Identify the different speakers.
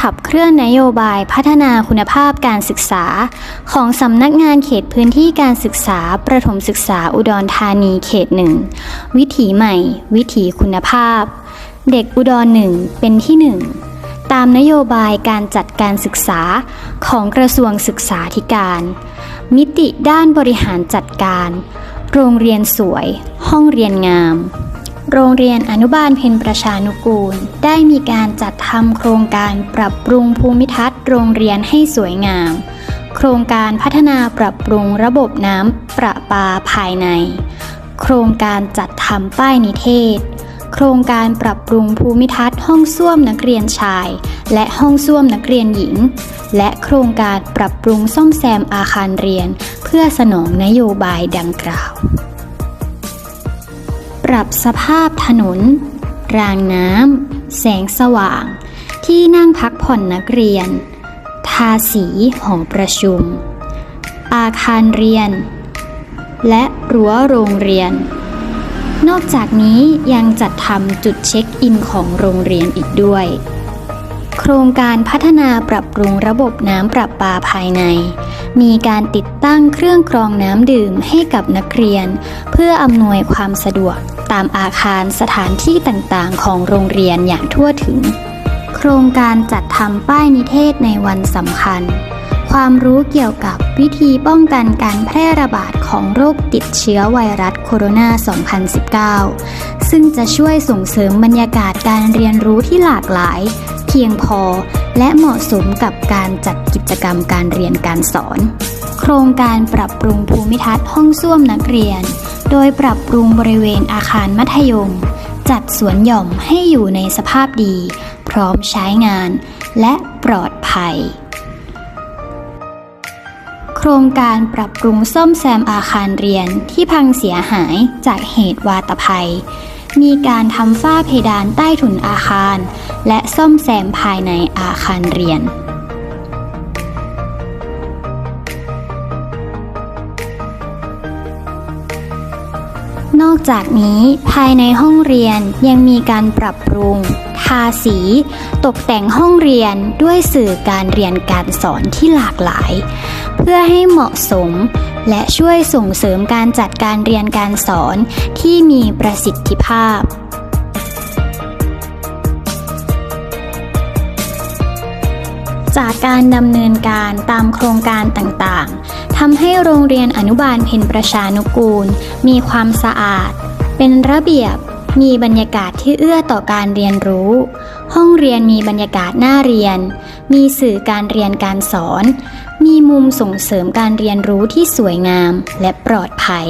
Speaker 1: ขับเคลื่อนนโยบายพัฒนาคุณภาพการศึกษา ของสำนักงานเขตพื้นที่การศึกษา ประถมศึกษาอุดรธานีเขตหนึ่งวิถีใหม่ วิถีคุณภาพ เด็กอุดรหนึ่งเป็นที่หนึ่งตามนโยบายการจัดการศึกษาของกระทรวงศึกษาธิการ มิติด้านบริหารจัดการ โรงเรียนสวย ห้องเรียนงาม โรงเรียนอนุบาลเพ็ญประชานุกูล ได้มีการจัดทำโครงการปรับปรุงภูมิทัศน์โรงเรียนให้สวยงาม โครงการพัฒนาปรับปรุงระบบน้ำประปาภายใน โครงการจัดทำป้ายนิเทศ โครงการปรับปรุงภูมิทัศน์ห้องส้วมนักเรียนชาย และห้องส้วมนักเรียนหญิง และโครงการปรับปรุงซ่อมแซมอาคารเรียน เพื่อสนองนโยบายดังกล่าว รับสภาพถนน รางน้ำ แสงสว่าง ที่นั่งพักผ่อนนักเรียน ทาสีหอประชุม อาคารเรียน และรั้วโรงเรียน นอกจากนี้ยังจัดทำจุดเช็คอินของโรงเรียนอีกด้วย โครงการพัฒนาปรับปรุงระบบน้ำประปาภายใน มีการติดตั้งเครื่องกรองน้ำดื่มให้กับนักเรียน เพื่ออำนวยความสะดวกตามอาคารสถานที่ต่างๆ ของโรงเรียนอย่างทั่วถึง โครงการจัดทำป้ายนิเทศในวันสำคัญ ความรู้เกี่ยวกับวิธีป้องกันการแพร่ระบาดของโรคติดเชื้อไวรัสโคโรนา 2019 ซึ่งจะช่วยส่งเสริมบรรยากาศการเรียนรู้ที่หลากหลาย เพียงพอ และเหมาะสมกับการจัดกิจกรรมการเรียนการสอน โครงการปรับปรุงภูมิทัศน์ห้องส้วมนักเรียน โดยปรับปรุงบริเวณอาคารมัธยม จัดสวนหย่อมให้อยู่ในสภาพดี พร้อมใช้งาน และปลอดภัย โครงการปรับปรุงซ่อมแซมอาคารเรียนที่พังเสียหายจากเหตุวาตภัย มีการทำฝ้าเพดานใต้ถุนอาคาร และซ่อมแซมภายในอาคารเรียน นอกจากนี้ภายในห้องเรียนยังมีการปรับปรุง ทาสี ตกแต่งห้องเรียนด้วยสื่อการเรียนการสอนที่หลากหลาย เพื่อให้เหมาะสม และช่วยส่งเสริมการจัดการเรียนการสอนที่มีประสิทธิภาพจากการดำเนินการตามโครงการต่างๆ ทำให้โรงเรียนอนุบาลเพ็ญประชานุกูล มีความสะอาด เป็นระเบียบ มีบรรยากาศที่เอื้อต่อการเรียนรู้ ห้องเรียนมีบรรยากาศน่าเรียน มีสื่อการเรียนการสอน มีมุมส่งเสริมการเรียนรู้ที่สวยงามและปลอดภัย